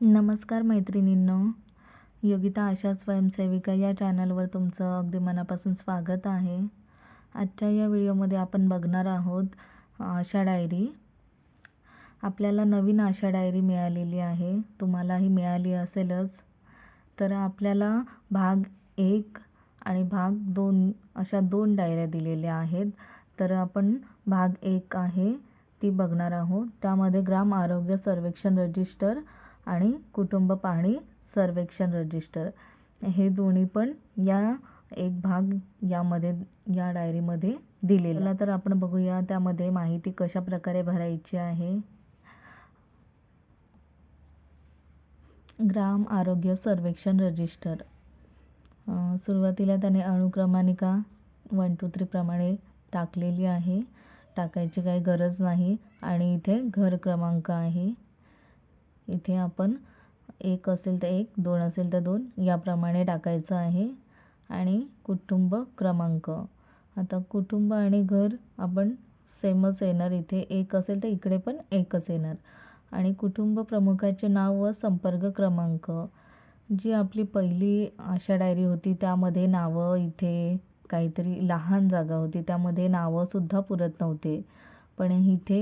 नमस्कार मैत्रिणींनो. योगिता आशा स्वयंसेविका या चॅनलवर तुमचं अगदी मनापासून स्वागत आहे. आजच्या या व्हिडिओमध्ये आपण बघणार आहोत आशा डायरी. आपल्याला नवीन आशा डायरी मिळालेली आहे. तुम्हालाही मिळाली असेलच. तर आपल्याला भाग एक आणि भाग दोन अशा दोन डायऱ्या दिलेल्या आहेत. तर आपण भाग एक आहे ती बघणार आहोत. त्यामध्ये ग्राम आरोग्य सर्वेक्षण रजिस्टर आणि कुटुंब पाहणी सर्वेक्षण रजिस्टर हे दोन्ही पण या एक भाग यामध्ये या डायरीमध्ये दिलेला. तर आपण बघूया त्यामध्ये माहिती कशा प्रकारे भरायची आहे. ग्राम आरोग्य सर्वेक्षण रजिस्टर सुरुवातीला त्याने अणुक्रमानिका वन टू थ्री प्रमाणे टाकलेली आहे. टाकायची काही गरज नाही आणि इथे घर क्रमांक आहे. इथे आपण एक असेल तर एक दोन असेल तर दोन याप्रमाणे टाकायचं आहे. आणि कुटुंब क्रमांक. आता कुटुंब आणि घर आपण सेमच येणार. इथे एक असेल तर इकडे पण एकच येणार. आणि कुटुंब प्रमुखाचे नाव व संपर्क क्रमांक. जी आपली पहिली आशा डायरी होती त्यामध्ये नावं इथे काहीतरी लहान जागा होती. त्यामध्ये नावंसुद्धा पुरत नव्हते. पण इथे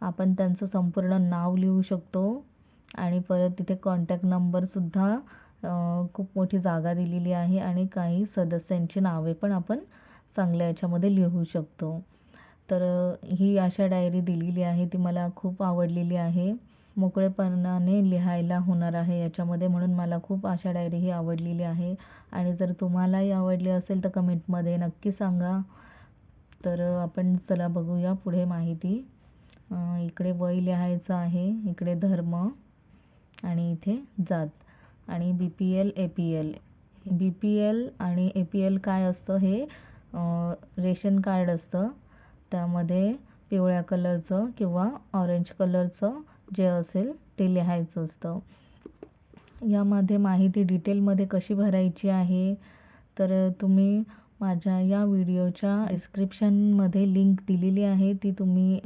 आपण त्यांचं संपूर्ण नाव लिहू शकतो. आणि परत तिथे कॉन्टॅक्ट नंबरसुद्धा खूप मोठी जागा दिलेली आहे आणि काही सदस्यांची नावे पण आपण चांगल्या याच्यामध्ये लिहू शकतो. तर ही अशा डायरी दिलेली आहे ती मला खूप आवडलेली आहे. मोकळेपणाने लिहायला होणार आहे याच्यामध्ये म्हणून मला खूप आशा डायरी ही आवडलेली आहे. आणि जर तुम्हालाही आवडली असेल तर कमेंटमध्ये नक्की सांगा. तर आपण चला बघूया पुढे माहिती. इकडे वय लिहायचं आहे इकडे धर्म. आणि इथे जात. आणि B P L A P L B P L आणि ए पी एल काय असतं हे रेशन कार्ड असतं. त्यामध्ये पिवळ्या कलरचं किंवा ऑरेंज कलरचं जे असेल ते लिहायचं असतं. यामध्ये माहिती डिटेलमध्ये कशी भरायची आहे? तर तुम्ही माझ्या या व्हिडिओच्या डिस्क्रिप्शनमध्ये लिंक दिलेली आहे ती तुम्ही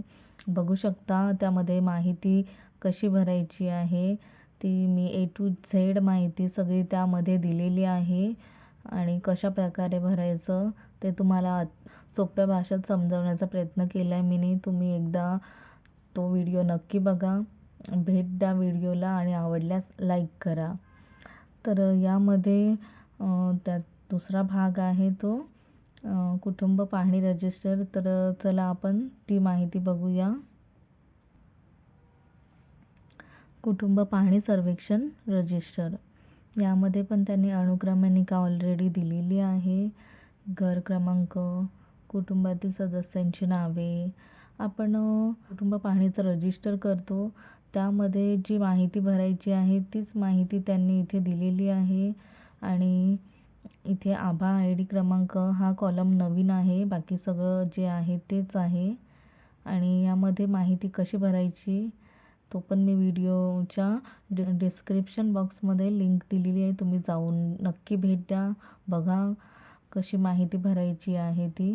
बघू शकता. त्यामध्ये माहिती कशी भरायची आहे? ती मी ए टू झेड माहिती सगळी त्यामध्ये दिलेली आहे. आणि कशा प्रकारे भरायचं ते तुम्हाला सोप्या भाषेत समजवण्याचा प्रयत्न केला आहे मी तुम्ही एकदा तो व्हिडिओ नक्की बघा. भेट द्या व्हिडिओला आणि आवडल्यास लाईक करा. तर यामध्ये त्यात दुसरा भाग आहे तो कुटुंब पाहणी रजिस्टर. तर चला आपण ती माहिती बघूया. कुटुंब पाहणी सर्वेक्षण रजिस्टर. यामध्ये पण त्यांनी अनुक्रमणिका ऑलरेडी दिलेली आहे? घर क्रमांक कुटुंबातील सदस्यांची नावे आपण कुटुंब पाहणीचं रजिस्टर करतो. त्यामध्ये जी माहिती भरायची आहे तीच माहिती त्यांनी इथे दिलेली आहे. आणि इथे आभा आय डी क्रमांक हा कॉलम नवीन आहे बाकी सगळं जे आहे तेच आहे. आणि यामध्ये माहिती कशी भरायची? तो पण मी व्हिडिओच्या डिस डिस्क्रिप्शन बॉक्समध्ये लिंक दिलेली आहे. तुम्ही जाऊन नक्की भेट द्या. बघा कशी माहिती भरायची आहे ती.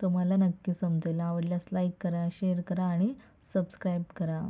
तुम्हाला नक्की समजेल. आवडल्यास लाईक करा शेअर करा आणि सबस्क्राईब करा.